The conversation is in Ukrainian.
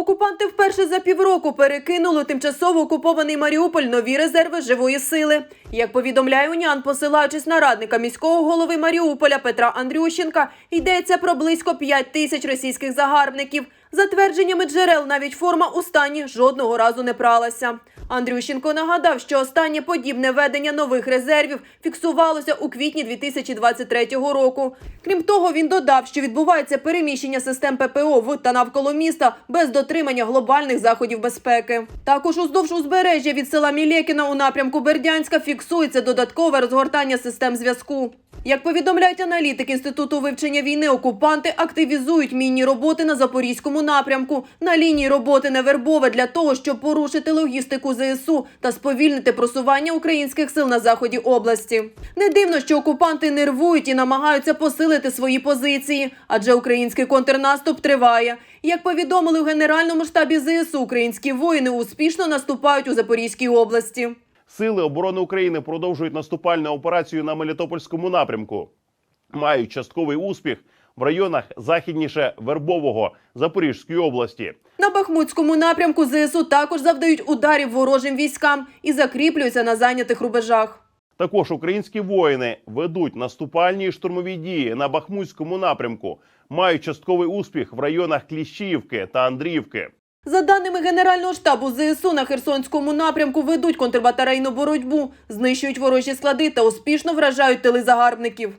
Окупанти вперше за півроку перекинули тимчасово окупований Маріуполь нові резерви живої сили. Як повідомляє УНЯН, посилаючись на радника міського голови Маріуполя Петра Андрющенка, йдеться про близько 5 тисяч російських загарбників. За твердженнями джерел, навіть форма у стані жодного разу не пралася. Андрющенко нагадав, що останнє подібне ведення нових резервів фіксувалося у квітні 2023 року. Крім того, він додав, що відбувається переміщення систем ППО в та навколо міста без дотримання глобальних заходів безпеки. Також уздовж узбережжя від села Мілєкіна у напрямку Бердянська фіксується додаткове розгортання систем зв'язку. Як повідомляють аналітики Інституту вивчення війни, окупанти активізують мінні роботи на запорізькому напрямку на лінії роботи Невербове для того, щоб порушити логістику ЗСУ та сповільнити просування українських сил на заході області. Не дивно, що окупанти нервують і намагаються посилити свої позиції, адже український контрнаступ триває. Як повідомили у генеральному штабі ЗСУ, українські воїни успішно наступають у Запорізькій області. Сили оборони України продовжують наступальну операцію на Мелітопольському напрямку. Мають частковий успіх в районах західніше Вербового Запорізької області. На Бахмутському напрямку ЗСУ також завдають ударів ворожим військам і закріплюються на зайнятих рубежах. Також українські воїни ведуть наступальні і штурмові дії на Бахмутському напрямку. Мають частковий успіх в районах Кліщіївки та Андріївки. За даними Генерального штабу ЗСУ на Херсонському напрямку ведуть контрбатарейну боротьбу, знищують ворожі склади та успішно вражають тили загарбників.